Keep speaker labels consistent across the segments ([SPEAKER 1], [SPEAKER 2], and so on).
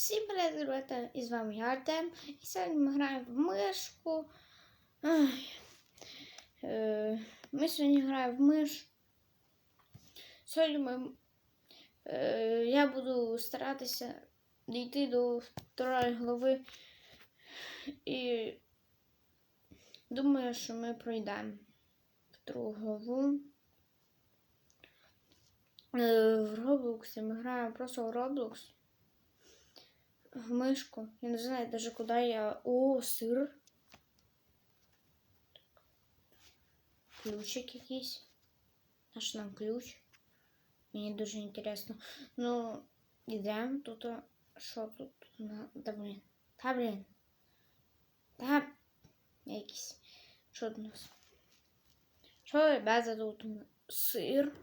[SPEAKER 1] Всім привіт, ребята! І з вами я Артем. І сьогодні ми граємо в мишку. Ай. Е, Ми сьогодні граємо в миш. Сьогодні ми, е, я буду старатися дійти до второї глави. І думаю, що ми пройдемо втору главу. Е, В Roblox ми граємо просто в Roblox в мишку. Я не знаю даже куда я. О, сир. Ключик якийсь. Наш нам ключ. Мені дуже інтересно. Ну, йдемо тут. а, Що тут? На... Да блін. Та блін. Та якийсь. Що тут у нас? Що, ребята, тут у нас? сир?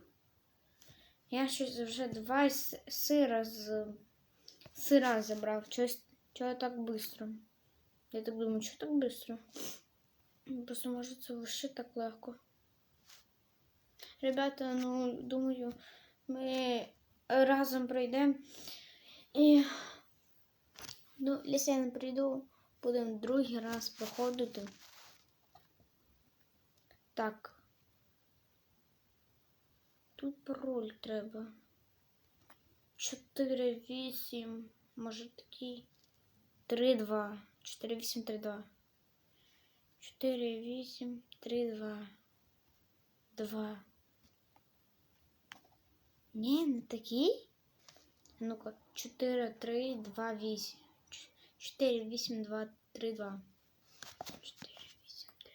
[SPEAKER 1] Я щось вже два с- сира з сыра забрал. Чего, чего так быстро? Я так думаю, что так быстро? Просто может совершить так легко. Ребята, ну, думаю, ми разом пройдемо. І, ну, якщо я не прийду, будемо другий раз проходити. Так. Тут пароль треба. 4, 8, може такий. 3, 2. 4, 8, 3, 2. 4, 8, 3, 2. 2. Ні, не такий. Ну-ка, 4, 3, 2, 8. 4, 8, 2, 3, 2. 4, 8, 3,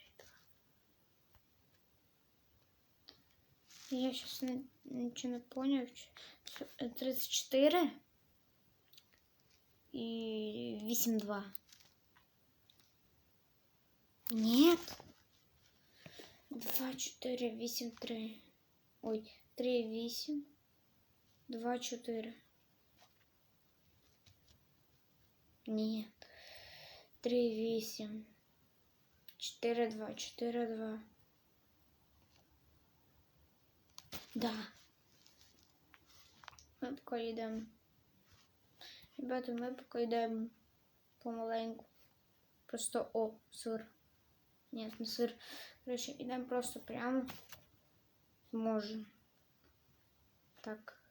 [SPEAKER 1] 2. Я сейчас ничего не понял. 34 и 8-2. Нет. 2, 4, 8, 3. Ой, 3, 8, 2, 4. Нет. 3, 8, 4, 2, 4, 2. Да. Ми поки йдемо. Ребята, ми поки йдемо помаленьку. Просто о, сир. Ні, не сир. Короче, йдемо просто прямо. Може. Так.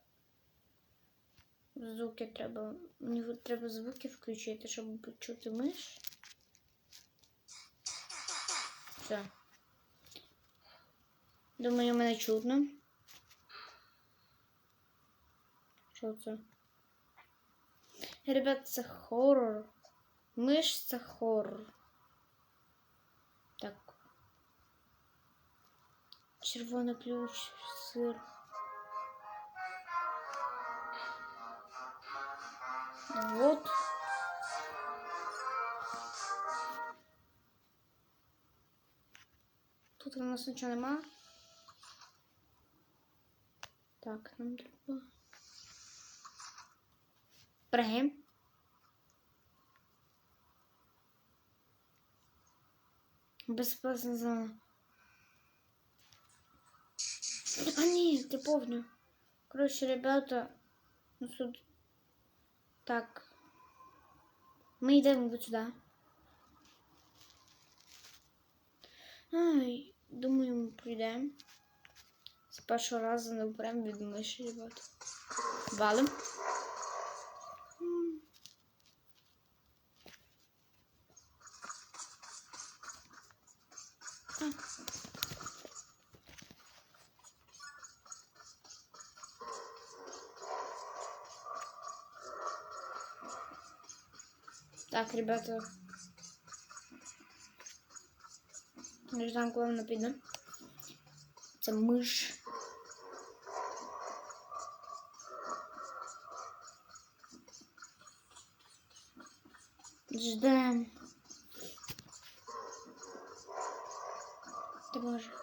[SPEAKER 1] Звуки треба. Мені треба звуки включити, щоб почути миш. Все. Думаю, мене чутно. Що це? Ребят, це хоррор. Миш це хоррор. Так. Червоний ключ, сир. Вот. Тут у нас нічого нема. Так, нам треба Пригай. Безопасна зона. А, ні, я помню. Короче, ребята, ну тут... Так. Ми йдемо вот сюди. Ай, думаю, ми прийдемо. З першого разу не беремо від миші, ребята. Валим. Так, ребята. Не знаю, вона піде. Це миш. Ждем. Ти боже.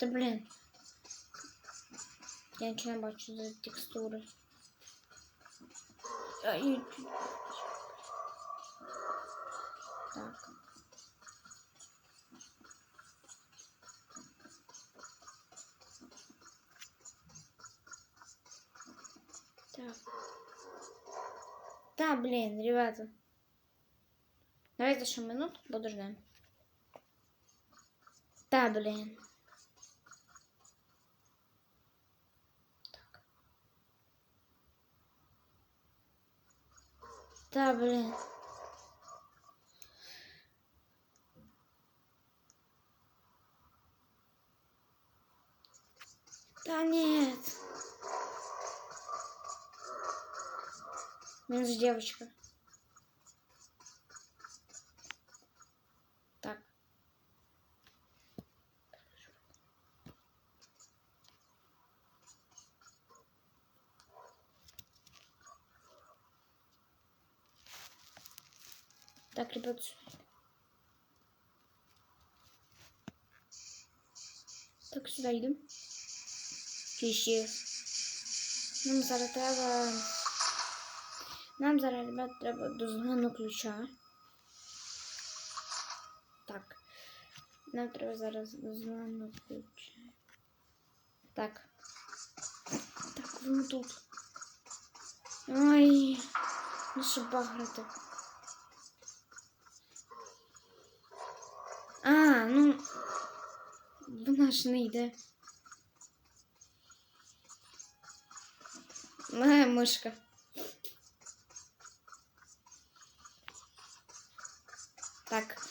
[SPEAKER 1] Та блін. Я нічого не бачу за текстури. А, і... Так. Так. Да, блин, ребята. Давайте еще минуту подождем. Да, блин. Да, блин. Да нет. Минус девочка. Так. Так, ребят. Так, сюда йдемо. Фіші. Нам зараз треба. Нам зараз, ребят, треба до зеленого ключа. Так. Нам треба зараз до зеленого ключа. Так. Так, воно тут. Ой, ну що баграти. А, ну. Вона ж йде. Моя мишка. Так,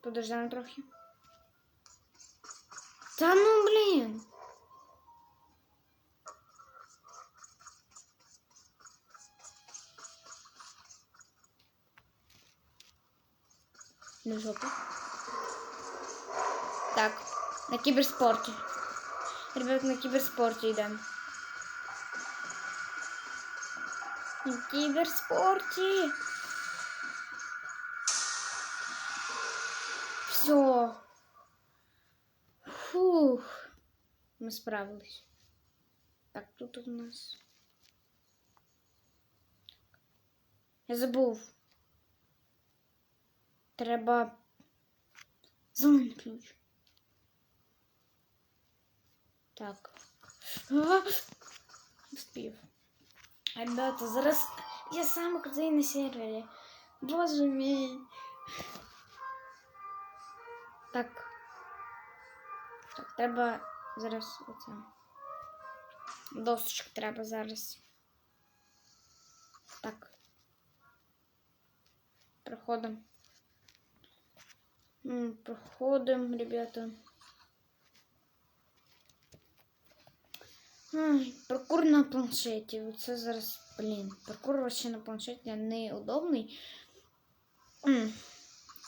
[SPEAKER 1] подождем трохи. Та ну блін. Ну жопа. Так, на киберспорте. Ребят, на киберспорте идем. На киберспорте. Все. Фух. Мы справились. Так, тут у нас. Я забув. Треба зелений ключ. Так. А! Вспів. Ребята, зараз я сам крутий на сервері. Боже мій. Так. Так, треба зараз оце. Досочок треба зараз. Так. Проходимо. М, Проходимо, ребята. паркур на планшеті. Оце зараз, блін, паркур вообще на планшеті неудобний. М.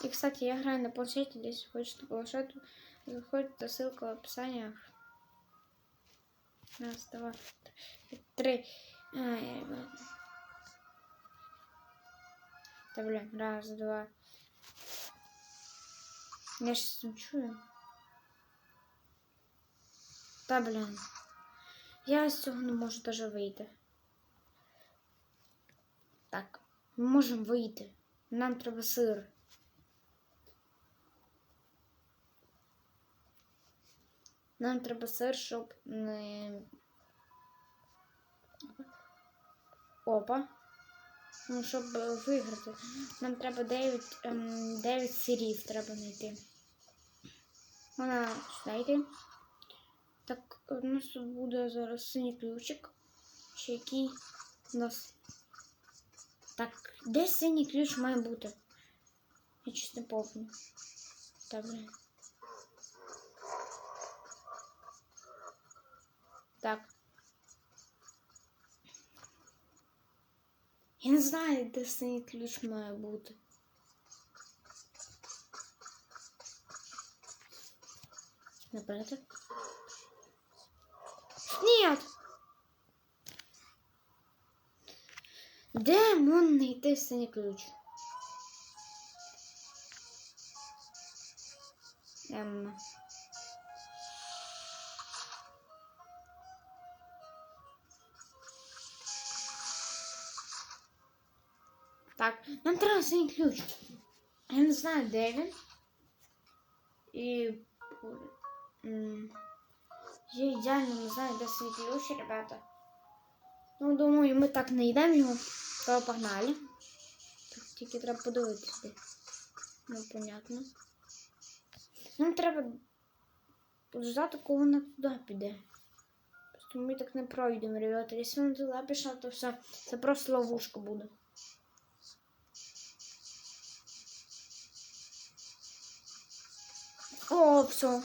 [SPEAKER 1] И, кстати, я играю на планшете, если хочешь на планшету, заходите, ссылка в описании. Раз, два, три. Ай, ладно. Да, блин, раз, два. Я сейчас не чую. Та, блін. Я з цього не можу даже вийти. Так, ми можемо вийти. Нам треба сир. Нам треба сир, щоб не. Опа. Ну, щоб е, виграти. Нам треба 9, ем, 9 сирів треба знайти. Вона сюди. Так, у нас тут буде зараз синій ключик. Ще який у нас. Так, де синій ключ має бути? Я щось не помню. Так, блин. Так. Я не знаю, де синій ключ має бути. Напротив. Нет! Де можна знайти синій ключ? Ем. Так, нам треба синій ключ. Я не знаю, де він. І. м, Я ідеально не знаю, де свій ребята. Ну, думаю, ми так не йдемо його. То погнали. Так, тільки треба подивитися. Ну, понятно. Нам треба ждати, коли вона туди піде. Просто ми так не пройдемо, ребята. Якщо вона туди пішла, то все. Це просто ловушка буде. О, все.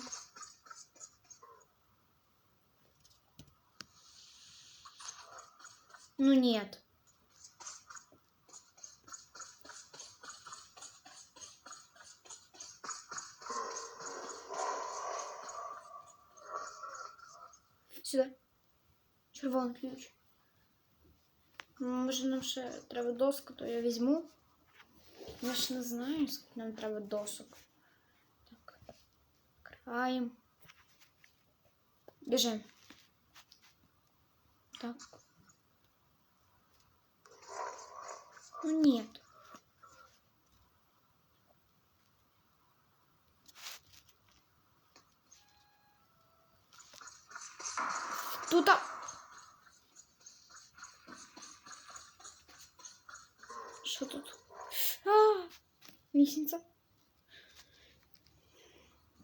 [SPEAKER 1] Ну нет. Сюда. Червоний ключ. Може нам ще треба доску, то я візьму. Я ж не знаю, скільки нам треба досок. Так. Краєм. Біжим. Так. Ну нет. Тут. а- Що тут? А, лестница.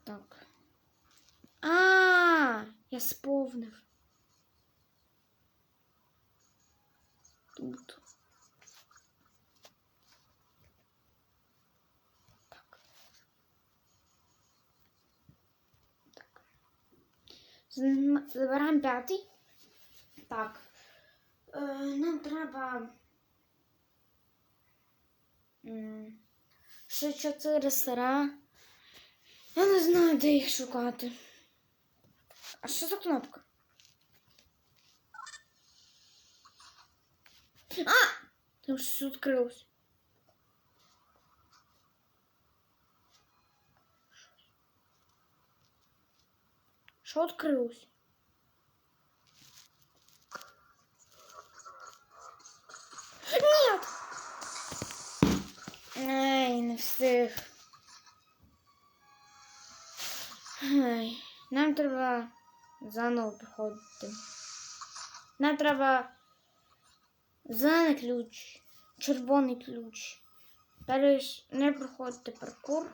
[SPEAKER 1] Так. А, я сповнив. Тут. Забираємо п'ятий. Так. Е, нам треба. Ще чотири сира. Я не знаю, де їх шукати. А що за кнопка? А! Там щось відкрилось. Що відкрилось? Нет! Ай, не. Ай, нам треба заново проходити. Нам треба зелений ключ, червоний ключ. Далі не проходити паркур.